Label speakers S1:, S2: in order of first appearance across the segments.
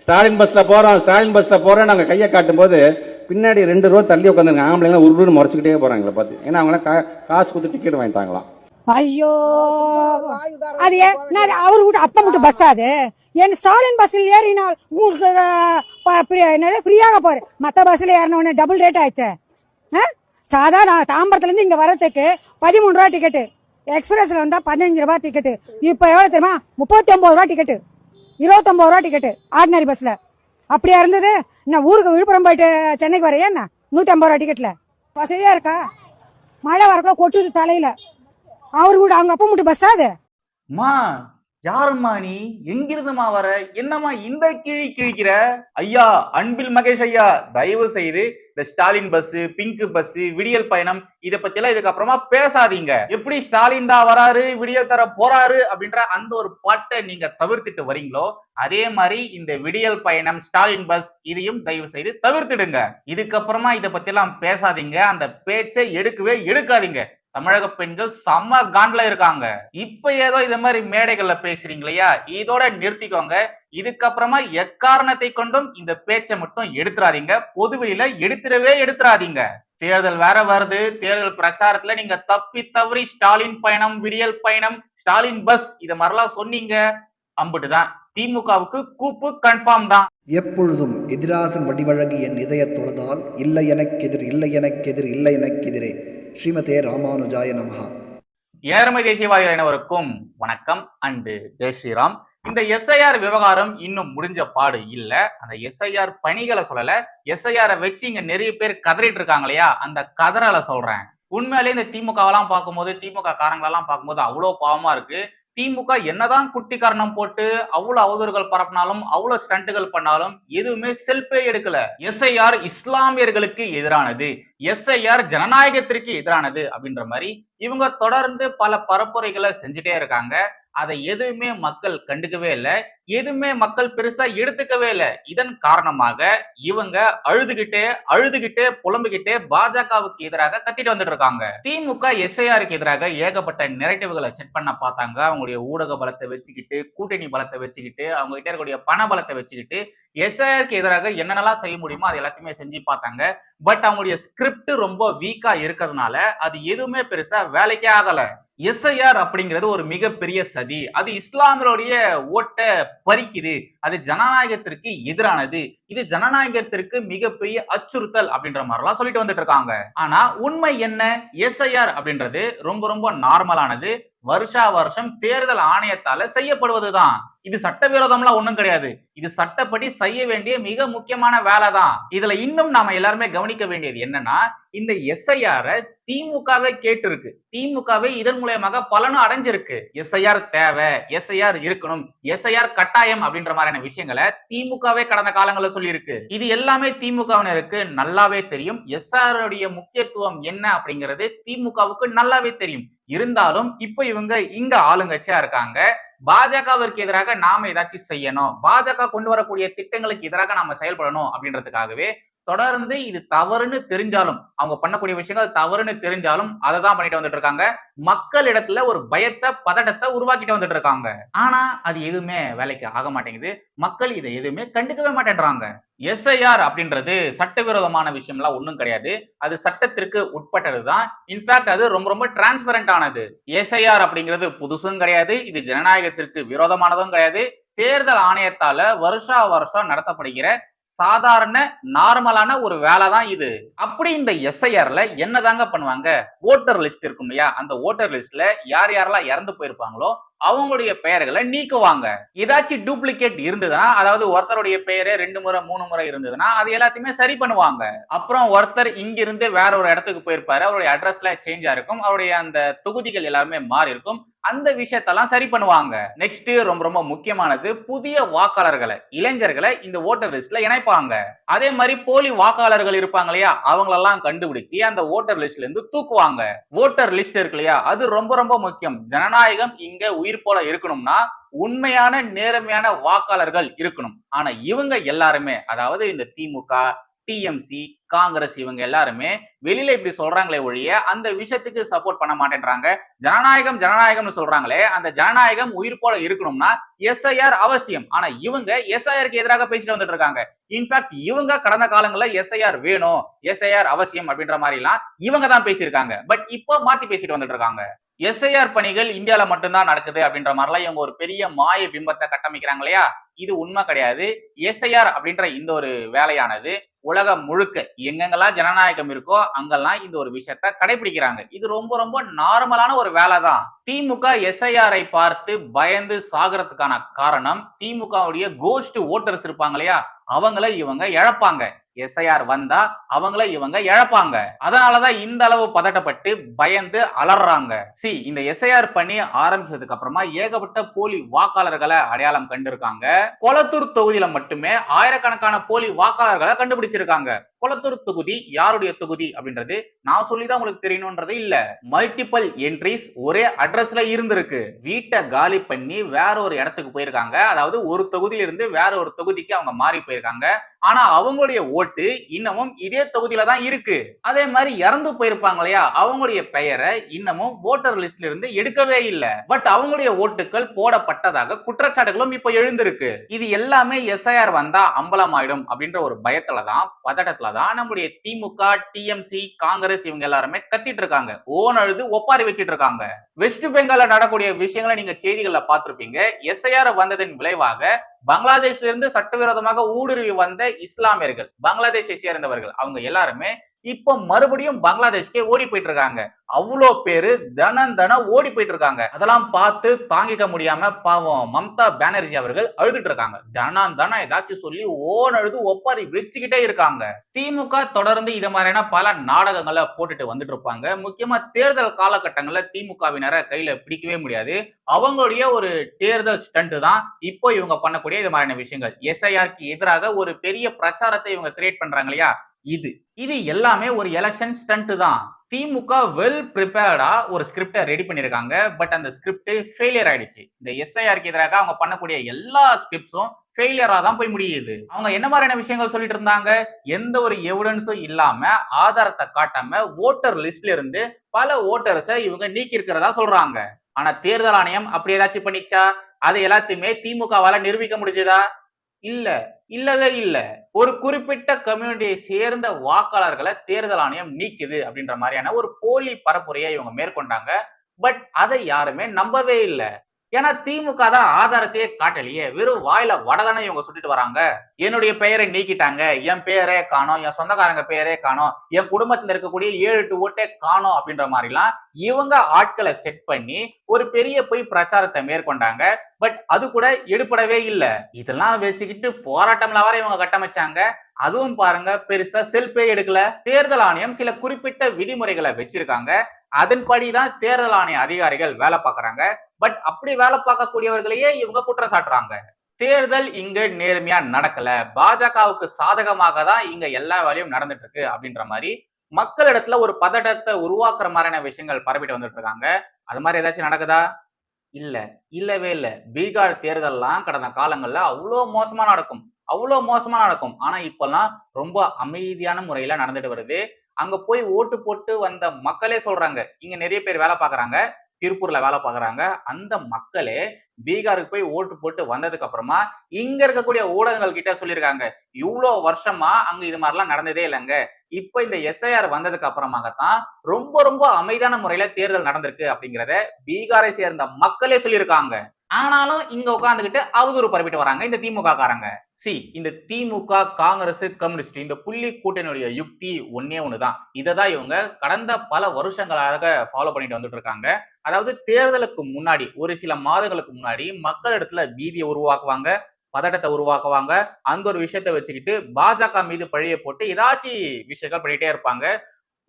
S1: ஸ்டாலின் பஸ்ல போறோம் ஸ்டாலின் பஸ்ல போறோம் நாங்க கையை காட்டும் போது பின்னாடி ரெண்டு ரூபா தள்ளி உட்காந்துருங்க ஆம்பளைங்க உருன்னு முறைச்சிக்கிட்டே போறாங்க எங்களை பார்த்து. ஏன்னா அவங்க காசு கொடுத்து டிக்கெட் வாங்கிட்டாங்களாம்.
S2: ஐயோ! அது ஏன்? நான் அவரு கூட அப்பா மட்டும் பஸ் அது என் ஸ்டாலின் பஸ்ஸில் ஏறினால் உங்களுக்கு என்னது ஃப்ரீயாக போற மத்த பஸ்ல ஏறின உடனே டபுள் ரேட் ஆயிடுச்சு. ஆ? சாதாரண தாம்பரத்துல இருந்து இங்க வரதுக்கு பதிமூணு ரூபா டிக்கெட்டு எக்ஸ்பிரஸ்ல வந்தா பதினஞ்சு ரூபாய் டிக்கெட்டு இப்ப எவ்வளவு தெரியுமா? முப்பத்தி ஒன்பது ரூபா டிக்கெட்டு இருபத்தொன்பது ரூபா டிக்கெட்டு ஆர்டினரி பஸ்ல அப்படியா இருந்தது? நான் ஊருக்கு விழுப்புரம் போயிட்டு சென்னைக்கு வரையா என்ன? நூத்தி ஐம்பது ரூபா டிக்கெட்ல வசதியா இருக்கா? மழை வரக்குள்ள கொட்டுது தலையில. அவரு கூட அவங்க அப்பா மட்டும் பஸ்ஸாது அது?
S3: மா யாரும்மா நீ? எங்கிருந்துமா வர? என்னம்மா இந்த கிழி கிழிக்கிற? ஐயா அன்பில் மகேஷ் ஐயா தயவு செய்து இந்த ஸ்டாலின் பஸ் பிங்க் பஸ் விடியல் பயணம் இதை பத்தி எல்லாம் இதுக்கப்புறமா பேசாதீங்க. எப்படி ஸ்டாலின் தான் வராரு விடியல் தர போறாரு அப்படின்ற அந்த ஒரு பாட்டை நீங்க தவிர்த்துட்டு வரீங்களோ அதே மாதிரி இந்த விடியல் பயணம் ஸ்டாலின் பஸ் இதையும் தயவு செய்து தவிர்த்துடுங்க. இதுக்கப்புறமா இதை பத்தி எல்லாம் பேசாதீங்க. அந்த பேச்சை எடுக்கவே எடுக்காதீங்க. தமிழக பெண்கள் செம்ம காண்ட்ல இருக்காங்க. இப்ப ஏதோ இந்த மாதிரி மேடைகள்ல பேசுறீங்க இல்லையா? இதோட நிறுத்திக்கோங்க. இதுக்கப்புறமா எக்காரணத்தை கொண்டும் இந்த பேச்சை மட்டும் எடுத்துறாதீங்க. பொதுவெளியில எடுத்துடவே எடுத்துறாதீங்க. தேர்தல் வேற வருது. தேர்தல் பிரச்சாரத்துல நீங்க தப்பி தவறி ஸ்டாலின் பயணம் விடியல் பயணம் ஸ்டாலின் பஸ் இத மாதிரிலாம் சொன்னீங்க. அம்புட்டுதான். திமுகவுக்கு கூப்பு கன்ஃபார்ம் தான்.
S4: எப்பொழுதும் எதிராசன் வடிவழகு என் இதயத் தொழுதால் இல்லை எனக்கெதிர் இல்லை எனக்கெதிர் இல்லை எனக்கெதிரே ஸ்ரீமதே ராமானுஜாய நமஹா.
S3: ஏழமை தேசியவாதிகள் அனைவருக்கும் வணக்கம். அண்டு ஜெய் ஸ்ரீராம். இந்த எஸ்ஐஆர் விவகாரம் இன்னும் முடிஞ்ச பாடு இல்ல. அந்த எஸ்ஐஆர் பணிகளை சொல்லல. எஸ்ஐஆரை வச்சு இங்க நிறைய பேர் கதறிட்டு இருக்காங்க இல்லையா? அந்த கதறலை சொல்றேன். உண்மையிலேயே இந்த திமுகவெல்லாம் பார்க்கும்போது திமுக காரங்களெல்லாம் பார்க்கும்போது அவ்வளோ பாவமா இருக்கு. திமுக என்னதான் குட்டி காரணம் போட்டு அவ்வளவு அவதூறுகள் பரப்பினாலும் அவ்வளவு ஸ்டண்ட்டுகள் பண்ணாலும் எதுவுமே செல்ஃபே எடுக்கல. எஸ்ஐஆர் இஸ்லாமியர்களுக்கு எதிரானது. எஸ்ஐஆர் ஜனநாயகத்திற்கு எதிரானது அப்படின்ற மாதிரி இவங்க தொடர்ந்து பல பரப்புரைகளை செஞ்சுட்டே இருக்காங்க. அதை எதுவுமே மக்கள் கண்டுக்கவே இல்லை. எதுவுமே மக்கள் பெருசா எடுத்துக்கவே இல்லை. இதன் காரணமாக இவங்க அழுதுகிட்டே அழுதுகிட்டே புலம்புகிட்டே பாஜகவுக்கு எதிராக கத்திட்டு வந்துட்டு இருக்காங்க. திமுக எஸ்ஐஆருக்கு எதிராக ஏகப்பட்ட நெரட்டிவ்களை செட் பண்ண பார்த்தாங்க. அவங்களுடைய ஊடக பலத்தை வச்சுக்கிட்டு கூட்டணி பலத்தை வச்சுக்கிட்டு அவங்க கிட்ட இருக்கக்கூடிய பண பலத்தை வச்சுக்கிட்டு எஸ்ஐஆருக்கு எதிராக என்னென்னலாம் செய்ய முடியுமோ அது எல்லாத்தையுமே செஞ்சு பார்த்தாங்க. பட் அவங்களுடைய ஸ்கிரிப்ட் ரொம்ப வீக்கா இருக்கிறதுனால அது எதுவுமே பெருசா வேலைக்கே ஆகல. எஸ்ஐஆர் அப்படிங்கிறது ஒரு மிகப்பெரிய சதி. அது இஸ்லாமியருடைய ஓட்டை பறிக்குது. அது ஜனநாயகத்திற்கு எதிரானது. இது ஜனநாயகத்திற்கு மிகப்பெரிய அச்சுறுத்தல் அப்படின்ற மாதிரிலாம் சொல்லிட்டு வந்துட்டு இருக்காங்க. ஆனா உண்மை என்ன? எஸ்ஐஆர் அப்படின்றது ரொம்ப ரொம்ப நார்மலானது வருஷா வருஷம் தேர்தல் ஆணையத்தால செய்யப்படுவதுதான். இது சட்டவிரோதம்லாம் ஒண்ணும் கிடையாது. இது சட்டப்படி செய்ய வேண்டிய மிக முக்கியமான வேலை தான் இதுல இன்னும் நாம எல்லாருமே கவனிக்க வேண்டியது என்னன்னா இந்த எஸ்ஐஆர திமுகவே கேட்டிருக்கு. திமுகவே இதன் மூலயமாக பலனும் அடைஞ்சிருக்கு. எஸ்ஐஆர் தேவை எஸ்ஐஆர் இருக்கணும் எஸ்ஐஆர் கட்டாயம் அப்படின்ற மாதிரியான விஷயங்களை திமுகவே கடந்த காலங்களில் சொல்லியிருக்கு. இது எல்லாமே திமுகவினருக்கு நல்லாவே தெரியும். எஸ்ஆருடைய முக்கியத்துவம் என்ன அப்படிங்கிறது திமுகவுக்கு நல்லாவே தெரியும். இருந்தாலும் இப்ப இவங்க இங்க ஆளுங்கட்சியா இருக்காங்க. பாஜகவிற்கு எதிராக நாம ஏதாச்சும் செய்யணும். பாஜக கொண்டு வரக்கூடிய திட்டங்களுக்கு எதிராக நாம செயல்படணும் அப்படின்றதுக்காகவே தொடர்ந்து இது தவறுன்னு தெரிஞ்சாலும் அவங்க பண்ணக்கூடிய விஷயங்கள் தவறுன்னு தெரிஞ்சாலும் அதை தான் பண்ணிட்டு வந்துட்டு இருக்காங்க மக்கள் இடத்துல ஒரு பயத்தை பதட்டத்தை உருவாக்கிட்டு வந்துட்டு இருக்காங்க ஆனா அது எதுவுமே வேலைக்கு ஆக மாட்டேங்குது. மக்கள் இதை எதுவுமே கண்டுக்கவே மாட்டேன்றாங்க. எஸ்ஐஆர் அப்படின்றது சட்டவிரோதமான விஷயம்லாம் ஒன்றும் கிடையாது. அது சட்டத்திற்கு உட்பட்டது தான் இன்ஃபேக்ட் அது ரொம்ப ரொம்ப டிரான்ஸ்பரண்ட் ஆனது. எஸ்ஐஆர் அப்படிங்கிறது புதுசும் கிடையாது. இது ஜனநாயகத்திற்கு விரோதமானதும் கிடையாது. தேர்தல் ஆணையத்தால வருஷா வருஷம் நடத்தப்படுகிற சாதாரண நார்மலான ஒரு வேலை தான் இது. அப்படி இந்த எஸ்ஐஆர்ல என்னதாங்க பண்ணுவாங்க? ஓட்டர் லிஸ்ட் இருக்கும் இல்லையா? அந்த ஓட்டர் லிஸ்ட்ல யார் யாரெல்லாம் இறந்து போயிருப்பாங்களோ அவங்களுடைய பெயர்களை நீக்குவாங்க. ஏதாச்சும் டூப்ளிகேட் இருந்ததுன்னா அதாவது ஒருத்தருடைய பெயரே ரெண்டு முறை மூணு முறை இருந்ததுன்னா அது எல்லாத்தையுமே சரி பண்ணுவாங்க. அப்புறம் ஒருத்தர் இங்கிருந்து வேற ஒரு இடத்துக்கு போயிருப்பாரு. அவருடைய அட்ரஸ்ல சேஞ்சா இருக்கும். அவருடைய அந்த தொகுதிகள் எல்லாருமே மாறி இருக்கும் அந்த விஷயத்தெல்லாம் சரி பண்ணுவாங்க. நெக்ஸ்ட் ரொம்ப ரொம்ப முக்கியமானது புதிய வாக்காளர்களை இளைஞர்களை இந்த ஓட்டர் லிஸ்ட்ல இணைப்பாங்க. அதே மாதிரி போலி வாக்காளர்கள் இருப்பாங்க இல்லையா? அவங்களெல்லாம் கண்டுபிடிச்சு அந்த ஓட்டர் லிஸ்ட்ல இருந்து தூக்குவாங்க. ஓட்டர் லிஸ்ட் இருக்கு இல்லையா? அது ரொம்ப ரொம்ப முக்கியம். ஜனநாயகம் இங்க உயிர் போல இருக்கணும்னா உண்மையான நேர்மையான வாக்காளர்கள் இருக்கணும். ஆனா இவங்க எல்லாருமே அதாவது இந்த திமுக டிஎம்சி காங்கிரஸ் இவங்க எல்லாருமே வெளியில இப்படி சொல்றாங்களே ஒழிய அந்த விஷயத்துக்கு சப்போர்ட் பண்ண மாட்டேன்றாங்க. ஜனநாயகம் ஜனநாயகம்னு சொல்றாங்களே அந்த ஜனநாயகம் உயிர் போல இருக்கணும்னா எஸ்ஐஆர் அவசியம். ஆனா இவங்க எஸ்ஐஆருக்கு எதிராக பேசிட்டு வந்துட்டு இருக்காங்க. இன்ஃபேக்ட் இவங்க கடந்த காலங்களில் எஸ்ஐஆர் வேணும் எஸ்ஐஆர் அவசியம் அப்படின்ற மாதிரி எல்லாம் இவங்க தான் பேசியிருக்காங்க. பட் இப்போ மாத்தி பேசிட்டு வந்துட்டு இருக்காங்க. எஸ்ஐஆர் பணிகள் இந்தியால மட்டும்தான் நடக்குது அப்படின்ற மாதிரிலாம் இவங்க ஒரு பெரிய மாய பிம்பத்தை கட்டமைக்கிறாங்க இல்லையா? இது உண்மை கிடையாது. எஸ்ஐஆர் அப்படின்ற இந்த ஒரு வேலையானது உலகம் முழுக்க எங்கெங்கெல்லாம் ஜனநாயகம் இருக்கோ அங்கெல்லாம் இந்த ஒரு விஷயத்த கடைபிடிக்கிறாங்க. இது ரொம்ப ரொம்ப நார்மலான ஒரு வேலை தான் திமுக எஸ்ஐஆரை பார்த்து பயந்து சாகிறதுக்கான காரணம் திமுகவுடைய கோஸ்ட் ஓட்டர்ஸ் இருப்பாங்க இல்லையா? அவங்கள இவங்க இழப்பாங்க. எஸ்ஐஆர் வந்தா அவங்கள இவங்க இழப்பாங்க. அதனாலதான் இந்த அளவு பதட்டப்பட்டு பயந்து அலறாங்க. சி இந்த எஸ்ஐஆர் பண்ணி ஆரம்பிச்சதுக்கு அப்புறமா ஏகப்பட்ட போலி வாக்காளர்களை அடையாளம் கண்டிருக்காங்க. கொளத்தூர் தொகுதியில மட்டுமே ஆயிரக்கணக்கான போலி வாக்காளர்களை கண்டுபிடிச்சிருக்காங்க. கொளத்தூர் தொகுதி யாருடைய தொகுதி அப்படின்றது? நான் சொல்லிதான் உங்களுக்கு தெரியணும்ன்றது இல்ல. மல்டிபிள் என்ட்ரிஸ் ஒரே அட்ரஸ்ல இருந்திருக்கு. வீட்டை காலி பண்ணி வேற ஒரு இடத்துக்கு போயிருக்காங்க. அதாவது ஒரு தொகுதியில இருந்து வேற ஒரு தொகுதிக்கு அவங்க மாறி போயிருக்காங்க. ஆனா அவங்களுடைய ஓட்டு இன்னமும் இதே தொகுதியில தான் இருக்கு. அதே மாதிரி இறந்து போயிருப்பாங்க இல்லையா? அவங்களுடைய பெயரை இன்னமும் ஓட்டர் லிஸ்ட்ல இருந்து எடுக்கவே இல்லை. பட் அவங்களுடைய ஓட்டுகள் போடப்பட்டதாக குற்றச்சாட்டுகளும் இப்ப எழுந்திருக்கு. இது எல்லாமே எஸ்ஐஆர் வந்தா அம்பலமாயிடும் அப்படின்ற ஒரு பயத்துல தான் பதட்டத்துல தான் நம்முடைய திமுக டிஎம்சி காங்கிரஸ் இவங்க எல்லாருமே கத்திட்டு இருக்காங்க. ஓன் அழுது ஒப்பாரி வச்சிட்டு இருக்காங்க. வெஸ்ட் பெங்கால்ல நடக்கூடிய விஷயங்களை நீங்க செய்திகள்ல பார்த்திருப்பீங்க. எஸ்ஐஆர் வந்ததன் விளைவாக பங்களாதேஷ்ல இருந்து சட்டவிரோதமாக ஊடுருவி வந்த இஸ்லாமியர்கள் பங்களாதேஷை சேர்ந்தவர்கள் அவங்க எல்லாருமே இப்போ மறுபடியும் பங்களாதேஷ்க்கே ஓடி போயிட்டு இருக்காங்க. அவ்வளோ பேர் தனம் தன ஓடி போயிட்டு இருக்காங்க. அதெல்லாம் பார்த்து தாங்கிக்க முடியாம பாவம் மம்தா பானர்ஜி அவர்கள் அழுதுட்டு இருக்காங்க. தனம் தன ஏதாச்சும் சொல்லி ஓன் அழுது ஒப்பாரி வச்சுக்கிட்டே இருக்காங்க. திமுக தொடர்ந்து இது மாதிரியான பல நாடகங்களை போட்டுட்டு வந்துட்டு இருப்பாங்க. முக்கியமா தேர்தல் காலகட்டங்கள்ல திமுகவினரை கையில பிடிக்கவே முடியாது. அவங்களுடைய ஒரு தேர்தல் ஸ்டண்ட் தான் இப்போ இவங்க பண்ணக்கூடிய இது மாதிரியான விஷயங்கள். எஸ்ஐஆருக்கு எதிராக ஒரு பெரிய பிரச்சாரத்தை இவங்க கிரியேட் பண்றாங்க இல்லையா? இது. இது எல்லாமே ஒரு எலெக்ஷன் ஸ்டண்ட் தான். திமுக வெல் ப்ரிப்பேர்டா ஒரு ஸ்கிரிப்டை ரெடி பண்ணியிருக்காங்க பட் அந்த ஸ்கிரிப்ட் ஃபெயிலியர் ஆயிடுச்சு. இந்த எஸ்ஐஆருக்கு எதிராக அவங்க பண்ணக்கூடிய எல்லா ஸ்கிரிப்ட்ஸும் ஃபெயிலியரா தான் போய் முடியுது. அவங்க என்ன மாதிரியான விஷயங்கள் சொல்லிட்டு இருந்தாங்க? எந்த ஒரு எவிடன்ஸும் இல்லாம ஆதாரத்தை காட்டாம ஓட்டர் லிஸ்ட்ல இருந்து பல ஓட்டர்ஸை இவங்க நீக்கி இருக்கிறதா சொல்றாங்க. ஆனா தேர்தல் ஆணையம் அப்படி ஏதாச்சும் பண்ணிச்சா? அது எல்லாத்தையுமே திமுகவால நிரூபிக்க முடிஞ்சதா? இல்ல இல்லவே இல்ல. ஒரு குறிப்பிட்ட கம்யூனிட்டியை சேர்ந்த வாக்காளர்களை தேர்தல் ஆணையம் நீக்குது அப்படின்ற மாதிரியான ஒரு போலி பரப்புரையை இவங்க மேற்கொண்டாங்க. பட் அதை யாருமே நம்பவே இல்லை. ஏன்னா திமுக தான் ஆதாரத்தையே காட்டலையே. வெறும் வாயில வடதானே இவங்க சுட்டிட்டு வராங்க. என்னுடைய பெயரை நீக்கிட்டாங்க. என் பெயரே காணோம். என் சொந்தக்காரங்க பெயரே காணோம். என் குடும்பத்துல இருக்கக்கூடிய ஏழு எட்டு ஓட்டே காணோம் அப்படின்ற மாதிரிலாம் இவங்க ஆட்களை செட் பண்ணி ஒரு பெரிய போய் பிரச்சாரத்தை மேற்கொண்டாங்க. பட் அது கூட எடுபடவே இல்லை. இதெல்லாம் வச்சுக்கிட்டு போராட்டம்ல வர இவங்க கட்டமைச்சாங்க. அதுவும் பாருங்க பெருசா செல்பே எடுக்கல. தேர்தல் ஆணையம் சில குறிப்பிட்ட விதிமுறைகளை வச்சிருக்காங்க. அதன்படிதான் தேர்தல் ஆணைய அதிகாரிகள் வேலை பார்க்கறாங்க. பட் அப்படி வேலை பார்க்கக்கூடியவர்களையே இவங்க குற்றம் சாட்டுறாங்க தேர்தல் இங்க நேர்மையா நடக்கல. பாஜகவுக்கு சாதகமாக தான் இங்க எல்லா வேலையும் நடந்துட்டு இருக்கு அப்படின்ற மாதிரி மக்களிடத்துல ஒரு பதட்டத்தை உருவாக்குற மாதிரியான விஷயங்கள் பரப்பிட்டு வந்துட்டு இருக்காங்க அது மாதிரி ஏதாச்சும் நடக்குதா? இல்ல. இல்லவே இல்ல. பீகார் தேர்தல்லாம் கடந்த காலங்கள்ல அவ்வளோ மோசமா நடக்கும். அவ்வளோ மோசமா நடக்கும். ஆனா இப்பெல்லாம் ரொம்ப அமைதியான முறையில நடந்துட்டு வருது. அங்க போய் ஓட்டு போட்டு வந்த மக்களே சொல்றாங்க. இங்க நிறைய பேர் வேலை பார்க்கறாங்க. திருப்பூர்ல வேலை பார்க்குறாங்க. அந்த மக்களே பீகாருக்கு போய் ஓட்டு போட்டு வந்ததுக்கு அப்புறமா இங்க இருக்கக்கூடிய ஊடகங்கள் கிட்ட சொல்லியிருக்காங்க இவ்வளோ வருஷமா அங்க இது மாதிரிலாம் நடந்ததே இல்லைங்க. இப்ப இந்த எஸ்ஐஆர் வந்ததுக்கு அப்புறமாகத்தான் ரொம்ப ரொம்ப அமைதியான முறையில தேர்தல் நடந்திருக்கு அப்படிங்கிறத பீகாரை சேர்ந்த மக்களே சொல்லியிருக்காங்க. ஆனாலும் இங்க உட்காந்துக்கிட்டு அவதூறு பரப்பிட்டு வராங்க இந்த திமுக காரங்க சி இந்த திமுக காங்கிரஸ் கம்யூனிஸ்ட் இந்த புள்ளி கூட்டணியுடைய யுக்தி ஒன்னே ஒண்ணுதான். இதை தான் இவங்க கடந்த பல வருஷங்களாக ஃபாலோ பண்ணிட்டு வந்துட்டு இருக்காங்க அதாவது தேர்தலுக்கு முன்னாடி ஒரு சில மாதங்களுக்கு முன்னாடி மக்களிடத்துல பீதியை உருவாக்குவாங்க பதட்டத்தை உருவாக்குவாங்க. அந்த ஒரு விஷயத்த வச்சுக்கிட்டு பாஜக மீது பழிய போட்டு ஏதாச்சும் விஷயங்கள் பண்ணிட்டே இருப்பாங்க.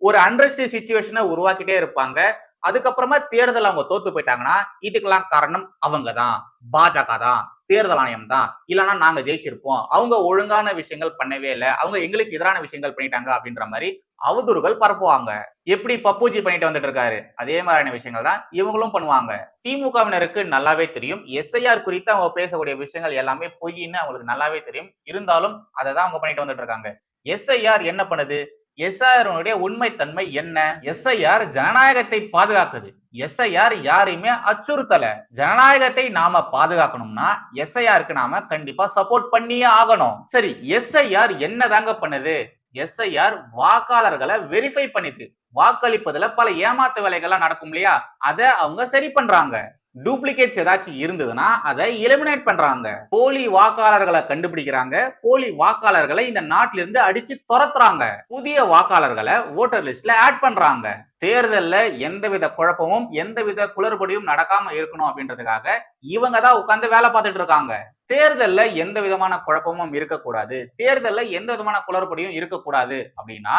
S3: ஒரு அண்டர்ஸ்டி சுச்சுவேஷனை உருவாக்கிட்டே இருப்பாங்க. அதுக்கப்புறமா தேர்தல் அவங்க தோத்து போயிட்டாங்கன்னா இதுக்கெல்லாம் காரணம் அவங்க தான் பாஜக தான் தேர்தல் ஆணையம் தான். இல்லைன்னா நாங்க ஜெயிச்சிருப்போம். அவங்க ஒழுங்கான விஷயங்கள் பண்ணவே இல்லை. அவங்க எங்களுக்கு எதிரான விஷயங்கள் பண்ணிட்டாங்க அப்படின்ற மாதிரி அவதூறுகள் பரப்புவாங்க. எப்படி பப்பூஜி பண்ணிட்டு வந்துட்டு இருக்காரு? அதே மாதிரியான விஷயங்கள் தான் இவங்களும் பண்ணுவாங்க. திமுகவினருக்கு நல்லாவே தெரியும். எஸ்ஐஆர் குறித்து அவங்க பேசக்கூடிய விஷயங்கள் எல்லாமே பொய்ன்னு அவங்களுக்கு நல்லாவே தெரியும். இருந்தாலும் அதை தான் அவங்க பண்ணிட்டு வந்துட்டு இருக்காங்க. எஸ்ஐஆர் என்ன பண்ணுது? எஸ்ஐஆர் உண்மைத்தன்மை என்ன? எஸ்ஐஆர் ஜனநாயகத்தை பாதுகாக்குது. எஸ்ஐஆர் யாரையுமே அச்சுறுத்தல. ஜனநாயகத்தை நாம பாதுகாக்கணும்னா எஸ்ஐஆருக்கு நாம கண்டிப்பா சப்போர்ட் பண்ணியே ஆகணும். சரி எஸ்ஐஆர் என்னதாங்க பண்ணுது? எஸ்ஐஆர் வாக்காளர்களை வெரிஃபை பண்ணிது. வாக்களிப்பதுல பல ஏமாத்து வேலைகள்லாம் நடக்கும் இல்லையா? அதை அவங்க சரி பண்றாங்க. டூப்ளிகேட்ஸ் ஏதாச்சும் இருந்ததுன்னா அதை எலிமினேட் பண்றாங்க. போலி வாக்காளர்களை கண்டுபிடிக்கிறாங்க. போலி வாக்காளர்களை இந்த நாட்டிலிருந்து அடிச்சு துரத்துறாங்க. புதிய வாக்காளர்களை ஓட்டர் லிஸ்ட்ல ஆட் பண்றாங்க. தேர்தல்ல எந்தவித குழப்பமும் எந்தவித குளறுபடியும் நடக்காம இருக்கணும் அப்படின்றதுக்காக இவங்க தான் உட்கார்ந்து வேலை பார்த்துட்டு இருக்காங்க. தேர்தல்ல எந்த விதமான குழப்பமும் இருக்கக்கூடாது. தேர்தல்ல எந்த விதமான குளறுபடியும் இருக்கக்கூடாது அப்படின்னா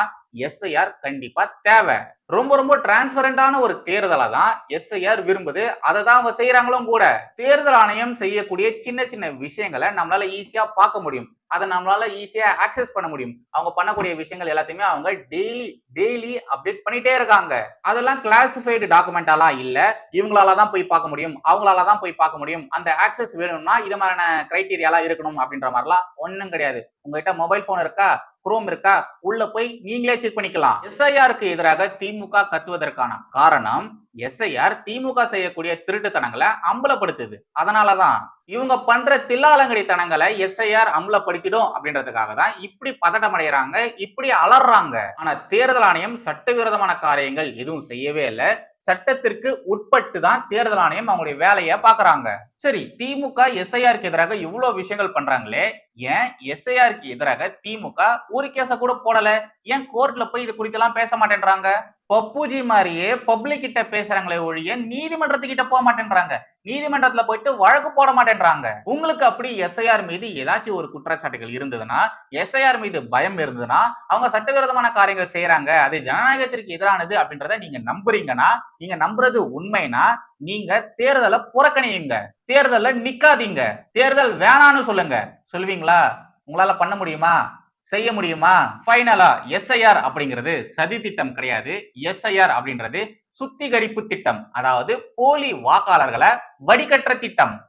S3: எஸ்ஐஆர் கண்டிப்பா தேவை. ரொம்ப ரொம்ப டிரான்ஸ்பரண்டான ஒரு தேர்தலை தான் எஸ்ஐஆர் விரும்புது. அதை தான் அவங்க செய்யறாங்களும் கூட. தேர்தல் ஆணையம் செய்யக்கூடிய சின்ன சின்ன விஷயங்களை நம்மளால ஈஸியா பார்க்க முடியும். அதை நம்மளால ஈஸியா ஆக்சஸ் பண்ண முடியும். அவங்க பண்ணக்கூடிய விஷயங்கள் எல்லாத்தையுமே அவங்க டெய்லி டெய்லி அப்டேட் பண்ணிட்டே இருக்காங்க. அதெல்லாம் கிளாசிஃபைடு டாக்குமெண்டாலாம் இல்ல. இவங்களால தான் போய் பார்க்க முடியும். அவங்களால தான் போய் பார்க்க முடியும். அந்த ஆக்சஸ் வேணும்னா இது மாதிரியான கிரைட்டீரியாலாம் இருக்கணும் அப்படின்ற மாதிரிலாம் ஒன்றும் கிடையாது. உங்ககிட்ட மொபைல் போன் இருக்கா? குரோம் இருக்கா? உள்ள போய் நீங்களே செக் பண்ணிக்கலாம். எஸ்ஐஆருக்கு எதிராக திமுக கத்துவதற்கான காரணம் எஸ்ஐஆர் திமுக செய்யக்கூடிய திருட்டுத்தனங்களை அம்பலப்படுத்துது. அதனாலதான் இவங்க பண்ற தில்லாலங்கடித்தனங்களை எஸ்ஐஆர் அம்பலப்படுத்திடும் அப்படின்றதுக்காக தான் இப்படி பதட்டம் அடைகிறாங்க இப்படி அலறாங்க. ஆனா தேர்தல் ஆணையம் சட்டவிரோதமான காரியங்கள் எதுவும் செய்யவே இல்லை. சட்டத்திற்கு உட்பட்டு தான் தேர்தல் ஆணையம் அவங்களுடைய வேலையை பாக்குறாங்க சரி திமுக எஸ்ஐஆருக்கு எதிராக இவ்வளவு விஷயங்கள் பண்றாங்களே ஏன் எஸ்ஐஆருக்கு எதிராக திமுக ஒரு கேஸ கூட போடல? ஏன் கோர்ட்ல போய் இது குறித்தெல்லாம் பேச மாட்டேன்றாங்க? பப்புஜி மாதிரியே பப்ளிக் கிட்ட பேசுறாங்களே ஒழிய நீதிமன்றத்துக்கிட்ட போக மாட்டேன்றாங்க. நீதிமன்றத்துல போயிட்டு வழக்கு போட மாட்டேன்றாங்க. உங்களுக்கு அப்படி எஸ்ஐஆர் மீது ஏதாச்சும் ஒரு குற்றச்சாட்டுகள் இருந்ததுன்னா எஸ்ஐஆர் மீது பயம் இருந்ததுன்னா அவங்க சட்டவிரோதமான காரியங்கள் செய்யறாங்க அது ஜனநாயகத்திற்கு எதிரானது அப்படின்றத நீங்க நம்புறீங்கன்னா நீங்க நம்புறது உண்மைனா நீங்க தேர்தலை புறக்கணியுங்க. தேர்தல்ல நிக்காதீங்க. தேர்தல் வேணான்னு சொல்லுங்க. சொல்லுவீங்களா? உங்களால பண்ண முடியுமா? செய்ய முடியுமா? ஃபைனலா எஸ்ஐஆர் அப்படிங்கிறது சதி திட்டம் கிடையாது. எஸ்ஐஆர் அப்படின்றது சுத்திகரிப்பு திட்டம். அதாவது போலி வாக்காளர்களை வடிகற்ற திட்டம்.